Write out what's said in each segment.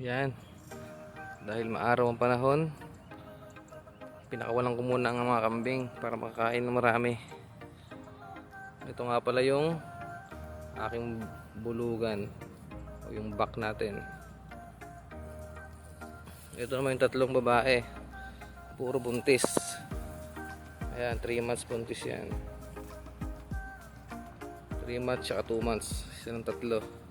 Yan. Dahil maaraw ang panahon, pinakawalan ko muna ang mga kambing para makakain ng marami. Ito nga pala yung aking bulugan o yung back natin. Ito naman yung tatlong babae. Puro buntis. Ayan, 3 months buntis yan. 3 months tsaka 2 months. Isa ng tatlo.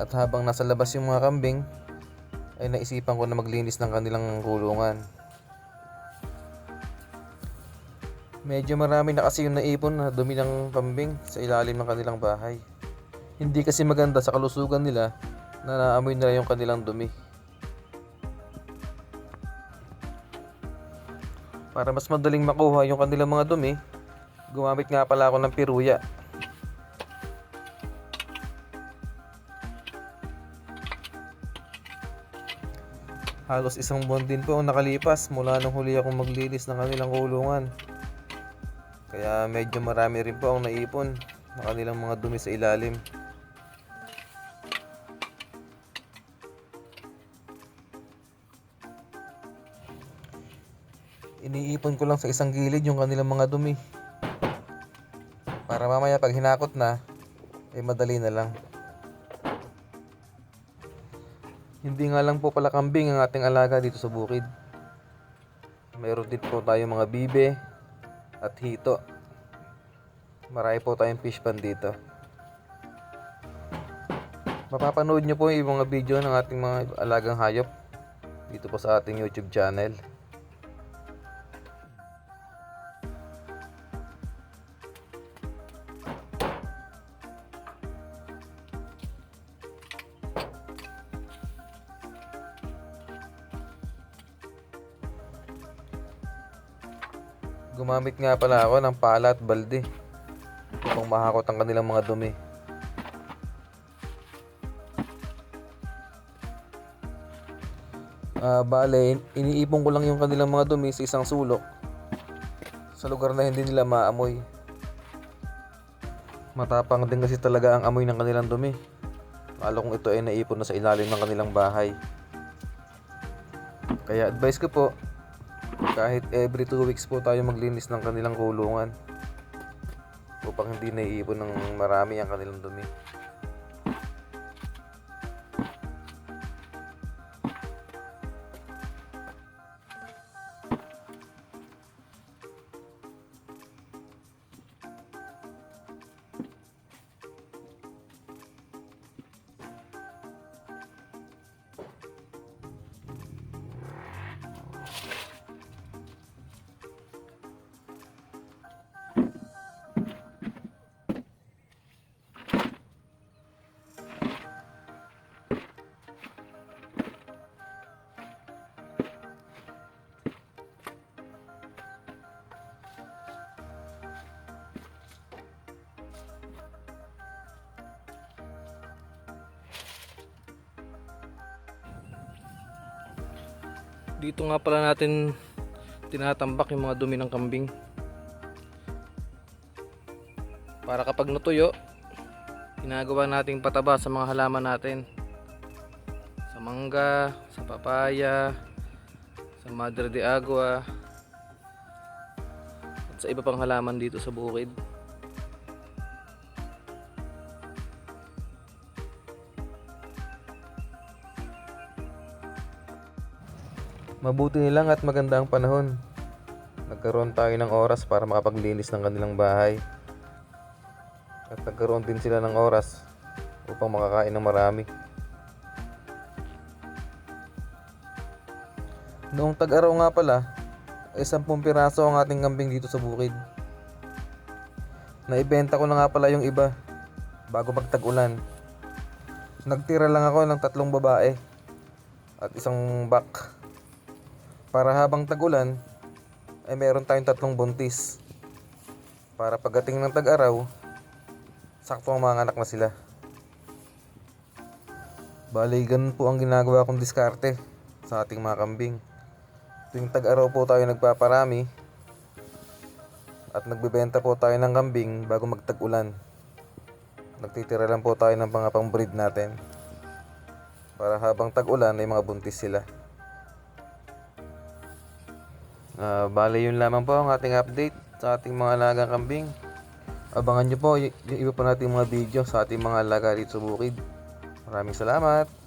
At habang nasa labas yung mga kambing, ay naisipan ko na maglinis ng kanilang kulungan. Medyo marami na kasi yung naipon na dumi ng kambing sa ilalim ng kanilang bahay. Hindi kasi maganda sa kalusugan nila na naamoy nila yung kanilang dumi. Para mas madaling makuha yung kanilang mga dumi, gumamit nga pala ako ng piruya. Halos isang buwan din po ang nakalipas mula nung huli akong maglinis ng kanilang kulungan. Kaya medyo marami rin po ang naipon ng kanilang mga dumi sa ilalim. Iniipon ko lang sa isang gilid yung kanilang mga dumi. Para mamaya pag hinakot na, ay madali na lang. Hindi nga lang po pala kambing ang ating alaga dito sa bukid. Meron din po tayo mga bibe at hito. Marami po tayong fish pan dito. Mapapanood nyo po yung mga video ng ating mga alagang hayop dito po sa ating YouTube channel. Gumamit nga pala ako ng pala at balde upang mahakot ang kanilang mga dumi. Ah, bale, iniipon ko lang yung kanilang mga dumi sa isang sulok sa lugar na hindi nila maamoy. Matapang din kasi talaga ang amoy ng kanilang dumi. Lalo kung ito ay naipon na sa ilalim ng kanilang bahay. Kaya advice ko po, kahit every 2 weeks po tayo maglinis ng kanilang kulungan upang hindi naiipon ng marami ang kanilang dumi. Dito nga pala natin tinatambak yung mga dumi ng kambing. Para kapag natuyo, ginagawa nating pataba sa mga halaman natin. Sa mangga, sa papaya, sa madre de agua, at sa iba pang halaman dito sa bukid. Mabuti nilang at maganda ang panahon. Nagkaroon tayo ng oras para makapaglinis ng kanilang bahay. At nagkaroon din sila ng oras upang makakain ng marami. Noong tag-araw nga pala, ay 10 piraso ang ating kambing dito sa bukid. Naibenta ko na nga pala yung iba bago magtag-ulan. Nagtira lang ako ng tatlong babae at isang bak para habang tag-ulan ay meron tayong tatlong buntis para pagdating ng tag-araw sakto mga anak na sila bali ganun po ang ginagawa kong diskarte sa ating mga kambing tuwing tag-araw po tayo nagpaparami at nagbebenta po tayo ng kambing bago magtag-ulan nagtitira lang po tayo ng mga pang-breed natin. Para habang tag-ulan ay mga buntis sila. Ah, bale yun lamang po ang ating update sa ating mga alagang kambing. Abangan nyo po yung iba pa nating mga video sa ating mga alaga dito sa bukid. Maraming salamat!